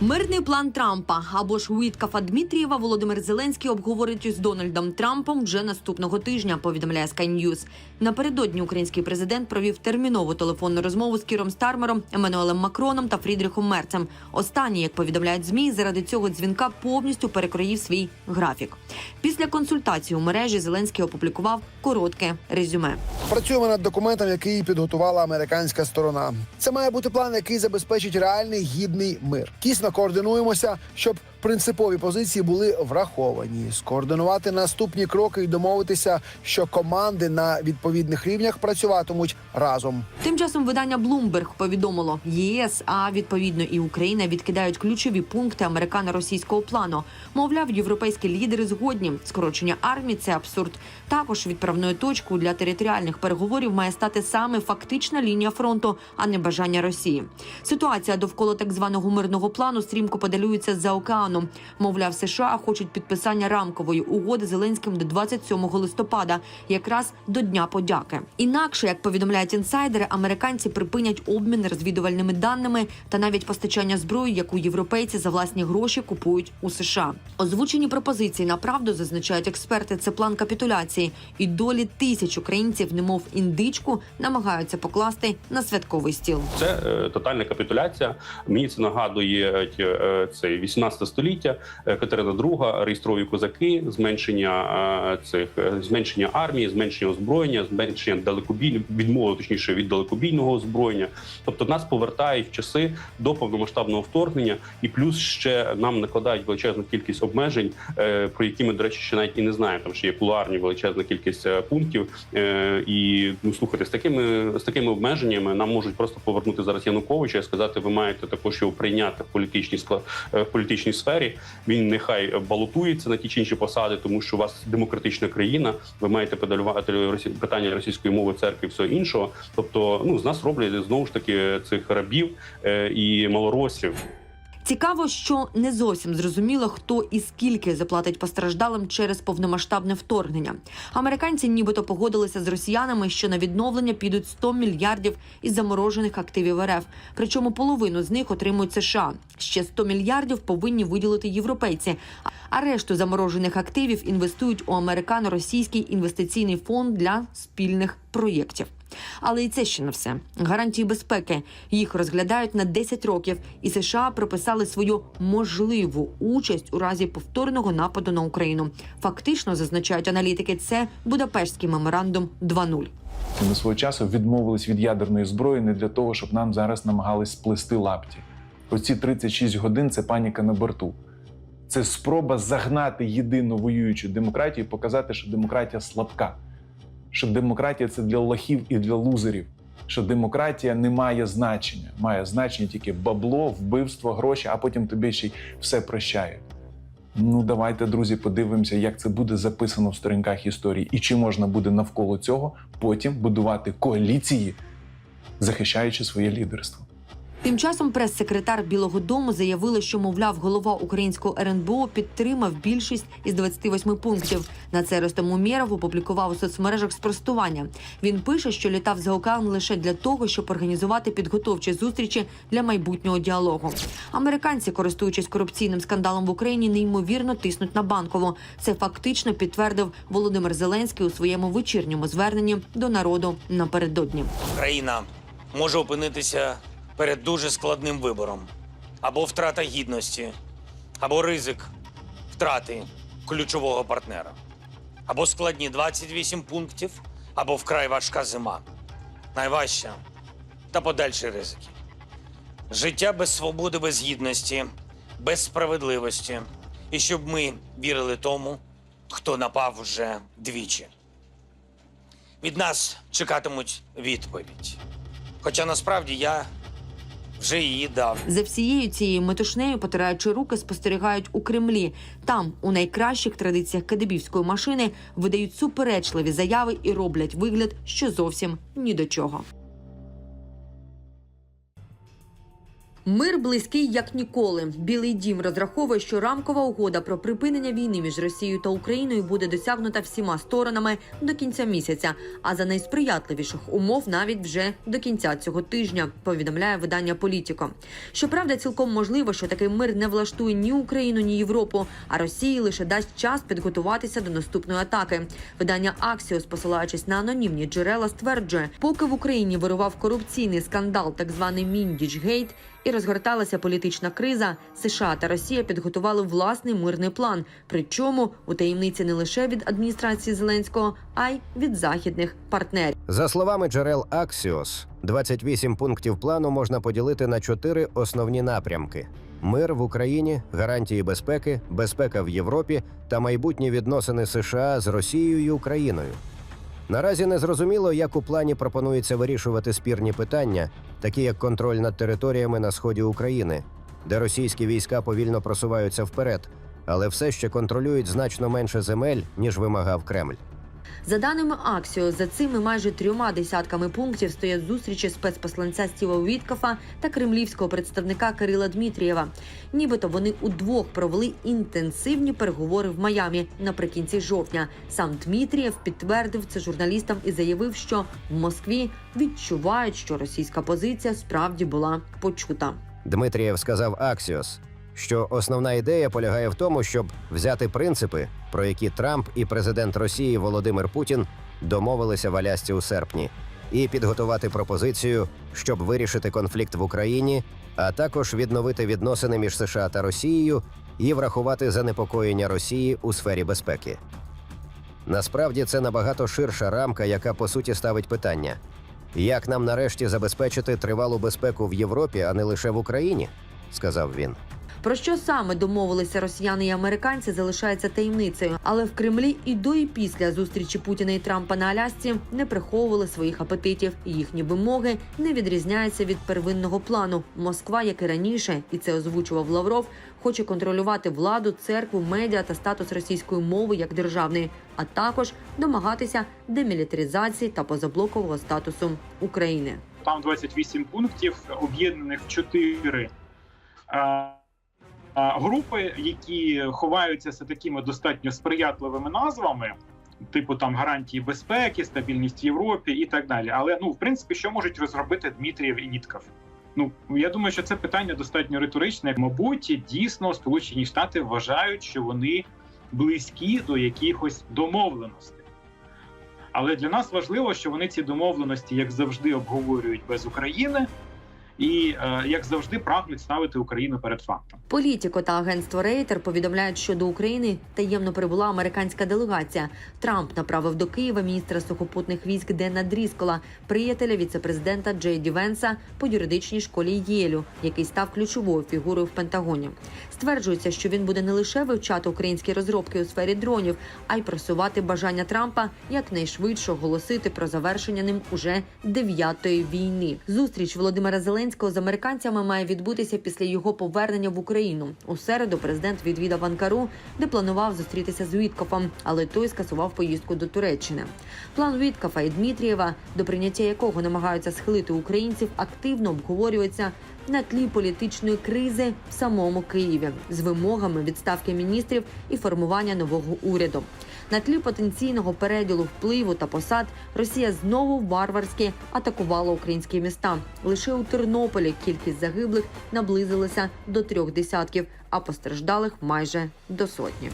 Мирний план Трампа або ж Уіткафа Дмитрієва Володимир Зеленський обговорить із Дональдом Трампом вже наступного тижня. Повідомляє Sky News. Напередодні український президент провів термінову телефонну розмову з Кіром Стармером, Еммануелем Макроном та Фрідріхом Мерцем. Останній, як повідомляють змі, заради цього дзвінка повністю перекроїв свій графік. Після консультації у мережі Зеленський опублікував коротке резюме. Працюємо над документом, який підготувала американська сторона. Це має бути план, який забезпечить реальний гідний мир. Тісно координуємося, щоб принципові позиції були враховані, скоординувати наступні кроки і домовитися, що команди на відповідних рівнях працюватимуть разом. Тим часом видання Bloomberg повідомило, ЄС, а відповідно і Україна відкидають ключові пункти американо-російського плану. Мовляв, європейські лідери згодні. Скорочення армії це абсурд. Також відправною точкою для територіальних переговорів має стати саме фактична лінія фронту, а не бажання Росії. Ситуація довкола так званого мирного плану стрімко подалюється за океаном. Мовляв, США хочуть підписання рамкової угоди Зеленським до 27 листопада, якраз до Дня подяки. Інакше, як повідомляють інсайдери, американці припинять обмін розвідувальними даними та навіть постачання зброї, яку європейці за власні гроші купують у США. Озвучені пропозиції на правду зазначають експерти. Це план капітуляції, і долі тисяч українців, немов індичку, намагаються покласти на святковий стіл. Це е, тотальна капітуляція. Мені це нагадує е, цей 18 століття. Е, Катерина II, реєстрові козаки, зменшення е, цих е, зменшення армії, зменшення озброєння, зменшення далекобіль відмови, точніше від далекобійного озброєння. Тобто нас повертають в часи до повномасштабного вторгнення, і плюс ще нам накладають величезну кількість обмежень, про які ми, до речі, ще навіть і не знаємо. Там ще є кулуарні величезна кількість пунктів. І ну слухайте, з такими з такими обмеженнями нам можуть просто повернути зараз Януковича і сказати, ви маєте також його прийняти в політичній склад в політичній сфері. Він нехай балотується на ті чи інші посади, тому що у вас демократична країна. Ви маєте педалювати питання російської мови, церкви, і все іншого. Тобто, ну з нас роблять знову ж таки цих рабів е, і малоросів. Цікаво, що не зовсім зрозуміло, хто і скільки заплатить постраждалим через повномасштабне вторгнення. Американці нібито погодилися з росіянами, що на відновлення підуть 100 мільярдів із заморожених активів РФ. Причому половину з них отримують США. Ще 100 мільярдів повинні виділити європейці. А решту заморожених активів інвестують у американо-російський інвестиційний фонд для спільних проєктів. Але і це ще не все. Гарантії безпеки їх розглядають на 10 років, і США прописали свою можливу участь у разі повторного нападу на Україну. Фактично зазначають аналітики. Це Будапештський меморандум 2.0. Ми свого часу відмовились від ядерної зброї не для того, щоб нам зараз намагались сплести лапті. Оці 36 годин це паніка на борту. Це спроба загнати єдину воюючу демократію, і показати, що демократія слабка, що демократія це для лохів і для лузерів, що демократія не має значення, має значення тільки бабло, вбивство, гроші, а потім тобі ще й все прощають. Ну, давайте, друзі, подивимося, як це буде записано в сторінках історії, і чи можна буде навколо цього потім будувати коаліції, захищаючи своє лідерство. Тим часом прес-секретар Білого Дому заявила, що мовляв, голова українського РНБО підтримав більшість із 28 пунктів. На це Ростом Умєров опублікував у соцмережах спростування. Він пише, що літав за океан лише для того, щоб організувати підготовчі зустрічі для майбутнього діалогу. Американці, користуючись корупційним скандалом в Україні, неймовірно тиснуть на банкову. Це фактично підтвердив Володимир Зеленський у своєму вечірньому зверненні до народу напередодні. Країна може опинитися перед дуже складним вибором: або втрата гідності, або ризик втрати ключового партнера, або складні 28 пунктів, або вкрай важка зима. Найважча та подальші ризики. Життя без свободи, без гідності, без справедливості. І щоб ми вірили тому, хто напав вже двічі. Від нас чекатимуть відповідь. Хоча насправді я вже її дав. За всією цією метушнею, потираючи руки, спостерігають у Кремлі. Там, у найкращих традиціях кадебівської машини, видають суперечливі заяви і роблять вигляд, що зовсім ні до чого. Мир близький як ніколи. Білий дім розраховує, що рамкова угода про припинення війни між Росією та Україною буде досягнута всіма сторонами до кінця місяця, а за найсприятливіших умов навіть вже до кінця цього тижня. Повідомляє видання Політіко. Щоправда, цілком можливо, що такий мир не влаштує ні Україну, ні Європу, а Росії лише дасть час підготуватися до наступної атаки. Видання Аксіос, посилаючись на анонімні джерела, стверджує, поки в Україні вирував корупційний скандал, так званий Міндічгейт, і розгорталася політична криза, США та Росія підготували власний мирний план. Причому у таємниці не лише від адміністрації Зеленського, а й від західних партнерів. За словами джерел Axios, 28 пунктів плану можна поділити на чотири основні напрямки: мир в Україні, гарантії безпеки, безпека в Європі та майбутні відносини США з Росією і Україною. Наразі не зрозуміло, як у плані пропонується вирішувати спірні питання, такі як контроль над територіями на сході України, де російські війська повільно просуваються вперед, але все ще контролюють значно менше земель, ніж вимагав Кремль. За даними Аксіо, за цими майже трьома десятками пунктів стоять зустрічі спецпосланця Стіва Віткафа та кремлівського представника Кирила Дмитрієва. Нібито вони удвох провели інтенсивні переговори в Майамі наприкінці жовтня. Сам Дмитрієв підтвердив це журналістам і заявив, що в Москві відчувають, що російська позиція справді була почута. Дмитрієв сказав Аксіос, що основна ідея полягає в тому, щоб взяти принципи, про які Трамп і президент Росії Володимир Путін домовилися в Алясці у серпні, і підготувати пропозицію, щоб вирішити конфлікт в Україні, а також відновити відносини між США та Росією і врахувати занепокоєння Росії у сфері безпеки. Насправді це набагато ширша рамка, яка по суті ставить питання: як нам нарешті забезпечити тривалу безпеку в Європі, а не лише в Україні, сказав він. Про що саме домовилися росіяни і американці, залишається таємницею. Але в Кремлі і до і після зустрічі Путіна і Трампа на Алясці не приховували своїх апетитів, їхні вимоги не відрізняються від первинного плану. Москва, як і раніше, і це озвучував Лавров, хоче контролювати владу, церкву, медіа та статус російської мови як державної, а також домагатися демілітаризації та позаблокового статусу України. Там 28 пунктів, об'єднаних чотири е, групи, які ховаються за такими достатньо сприятливими назвами, типу там гарантії безпеки, стабільність в Європі і так далі. Але ну, в принципі, що можуть розробити Дмитрієв і Вітков? Ну я думаю, що це питання достатньо риторичне. Мабуть, дійсно Сполучені Штати вважають, що вони близькі до якихось домовленостей. Але для нас важливо, що вони ці домовленості, як завжди, обговорюють без України, і е, як завжди прагнуть ставити Україну перед фактом. Політіко та агентство Рейтер повідомляють, що до України таємно прибула американська делегація. Трамп направив до Києва міністра сухопутних військ Дена Дріскола, приятеля віцепрезидента Джей Ді Венса по юридичній школі Єлю, який став ключовою фігурою в Пентагоні. Стверджується, що він буде не лише вивчати українські розробки у сфері дронів, а й просувати бажання Трампа якнайшвидше оголосити про завершення ним уже дев'ятої війни. Зустріч Володимира Зеленського з американцями має відбутися після його повернення в Україну. У середу президент відвідав Анкару, де планував зустрітися з Віткофом, але той скасував поїздку до Туреччини. План Віткофа і Дмитрієва, до прийняття якого намагаються схилити українців, активно обговорюється на тлі політичної кризи в самому Києві з вимогами відставки міністрів і формування нового уряду. На тлі потенційного переділу впливу та посад Росія знову варварськи атакувала українські міста. Лише у Тернополі кількість загиблих наблизилася до трьох десятків, а постраждалих майже до сотні.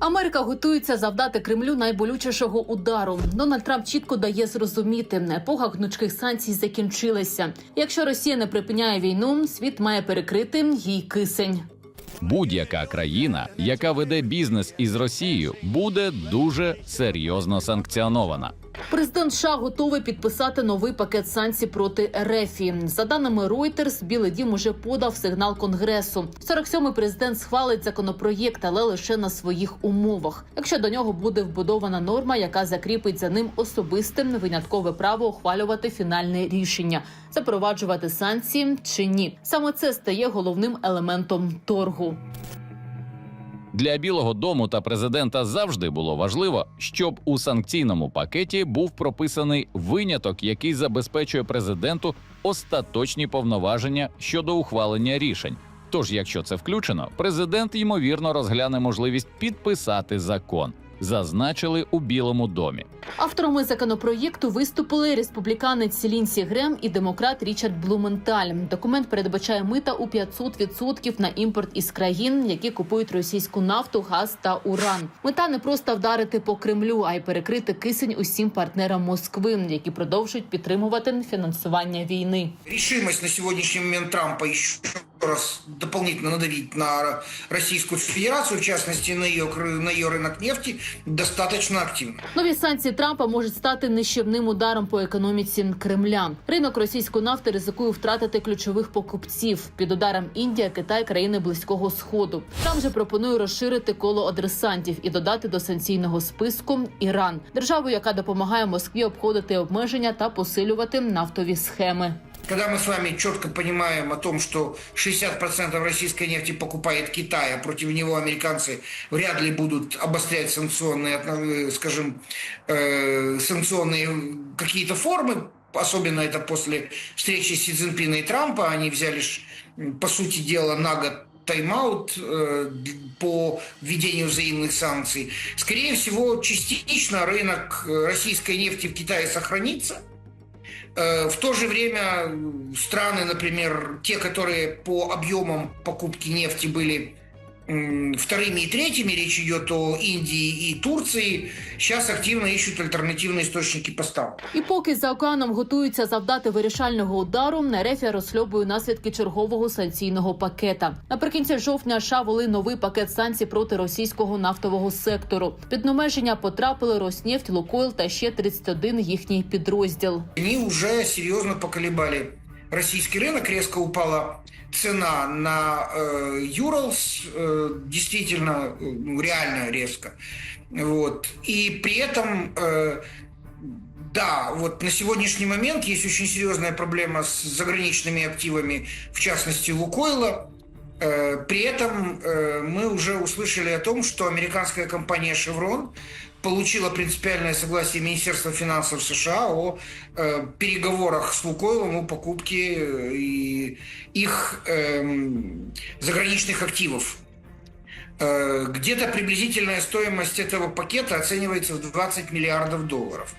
Америка готується завдати Кремлю найболючішого удару. Дональд Трамп чітко дає зрозуміти, епоха гнучких санкцій закінчилася. Якщо Росія не припиняє війну, світ має перекрити їй кисень. Будь-яка країна, яка веде бізнес із Росією, буде дуже серйозно санкціонована. Президент США готовий підписати новий пакет санкцій проти РФ. За даними Reuters, Білий Дім уже подав сигнал Конгресу. 47-й президент схвалить законопроєкт, але лише на своїх умовах. Якщо до нього буде вбудована норма, яка закріпить за ним особисте виняткове право ухвалювати фінальне рішення, запроваджувати санкції чи ні. Саме це стає головним елементом торгу. Для Білого Дому та президента завжди було важливо, щоб у санкційному пакеті був прописаний виняток, який забезпечує президенту остаточні повноваження щодо ухвалення рішень. Тож, якщо це включено, президент ймовірно розгляне можливість підписати закон. Зазначили у Білому домі. Авторами законопроєкту виступили республіканець Лінсі Грем і демократ Річард Блументаль. Документ передбачає мита у 500% на імпорт із країн, які купують російську нафту, газ та уран. Мета не просто вдарити по Кремлю, а й перекрити кисень усім партнерам Москви, які продовжують підтримувати фінансування війни. решимость на сегодняшний момент Трампа еще раз дополнительно надавить на Российскую Федерацию, в частности на ее, на ее рынок нефти, достаточно активна. Нові санкції Трампа можуть стати нищівним ударом по економіці Кремля. Ринок російської нафти ризикує втратити ключових покупців під ударом Індія, Китай, країни близького сходу. Трамп же пропонує розширити коло адресантів і додати до санкційного списку Іран, державу, яка допомагає Москві обходити обмеження та посилювати нафтові схеми. Когда мы с вами четко понимаем о том, что 60% российской нефти покупает Китай, а против него американцы вряд ли будут обострять санкционные, э, скажем, э, санкционные какие-то формы, особенно это после встречи Си Цзиньпина и Трампа, они взяли, по сути дела, на год тайм-аут э, по введению взаимных санкций. Скорее всего, частично рынок российской нефти в Китае сохранится. Э, В то же время э, страны, например, те, которые по объемам покупки нефти были м, вторыми и третьими, речь идет о Индии и Турции, сейчас активно ищут альтернативные источники поставок. І поки за океаном готуються завдати вирішального удару, Нерефія розсльобує наслідки чергового санкційного пакета. Наприкінці жовтня США ввели новий пакет санкцій проти російського нафтового сектору. Під обмеження потрапили Роснефть, Лукойл та ще 31 їхній підрозділ. Они уже серьезно поколебали российский рынок, резко упала цена на э, Уралс, э, действительно, ну, реально резко. Вот. И при этом, э, да, вот на сегодняшний момент есть очень серьезная проблема с заграничными активами, в частности Лукойла. Э, При этом э, мы уже услышали о том, что американская компания Chevron получила принципиальное согласие Министерства финансов США о э, переговорах с Лукойлом о покупке э, и их эм, заграничных активов. Э, Где-то приблизительная стоимость этого пакета оценивается в 20 миллиардов долларов.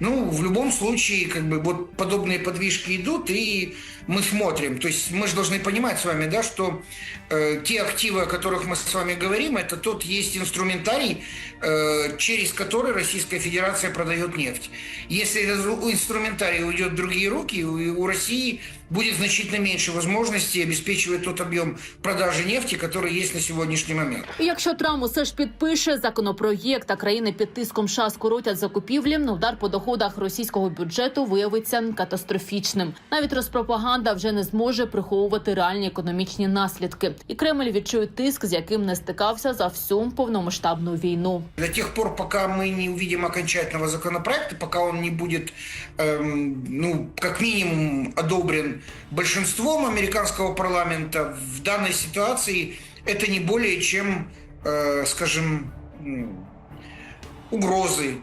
Ну, в любом случае, как бы вот подобные подвижки идут, и мы смотрим. То есть мы же должны понимать с вами, да, что э, те активы, о которых мы с вами говорим, это тот есть инструментарий, э, через который Российская Федерация продает нефть. Если этот инструментарий уйдет в другие руки, у, у России будет значительно меньше возможностей обеспечивать тот объем продажи нефти, который есть на сегодняшний момент. І якщо Трамп усе ж підпише законопроєкт, а країни під тиском США скоротять закупівлі, удар по доходах російського бюджету виявиться катастрофічним. Навіть розпропаганда вже не зможе приховувати реальні економічні наслідки, і Кремль відчує тиск, з яким не стикався за всю повномасштабну війну. До тех пор, пока мы не увидим окончательного законопроекта, пока он не будет, эм, ну, как минимум, одобрен большинством американского парламента, в данной ситуации это не более чем, э, скажем, м, угрозы